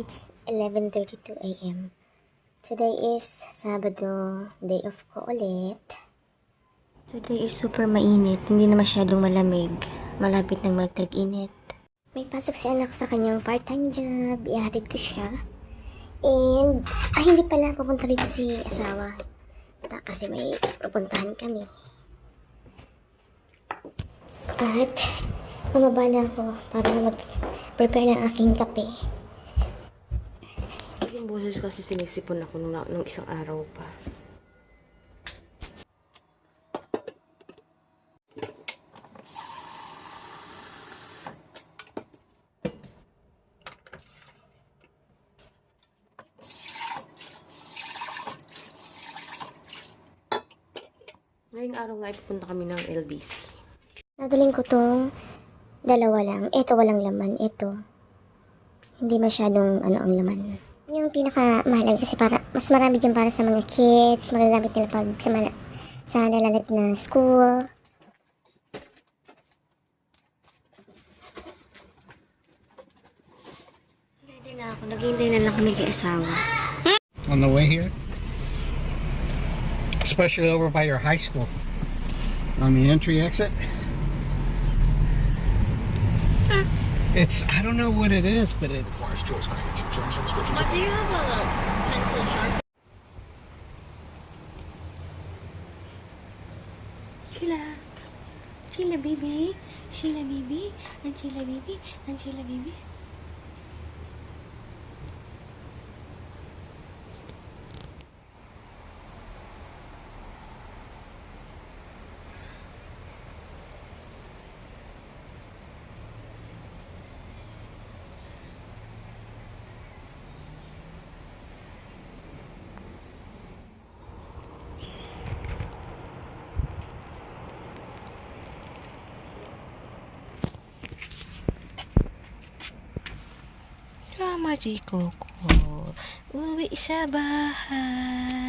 It's 11.32 a.m. Today is Sabado, day off ko ulit. Today is super mainit, hindi na masyadong malamig. Malapit nang magtag-init. May pasok si anak sa kanyang part-time job, ihatid ko siya. And, ay hindi pala pupunta rito si asawa. Ta- Kasi may pupuntahan kami. At, bumaba na ako para mag-prepare ng aking kape. Yung boses kasi sinisipon ako nung, nung isang araw pa. Ngayong araw nga ipupunta kami ng LBC. Nadaling ko tong dalawa lang. Ito walang laman. Ito. Hindi masyadong ano ang laman. Yung pinaka mahalaga kasi para mas marami dyan para sa mga kids. Magagamit nila pag sa, mala, sa nalalap na school. Na ako. Naghihintay na lang kami kay asawa. on the way here, especially over by your high school on the entry exit. It's I don't know what it is, but it's But do you have a pencil sharp? Sheila. Sheila baby. Sheila baby. Ang Sheila baby. Ang Sheila baby. Rama Coco. Uwi sa bahay.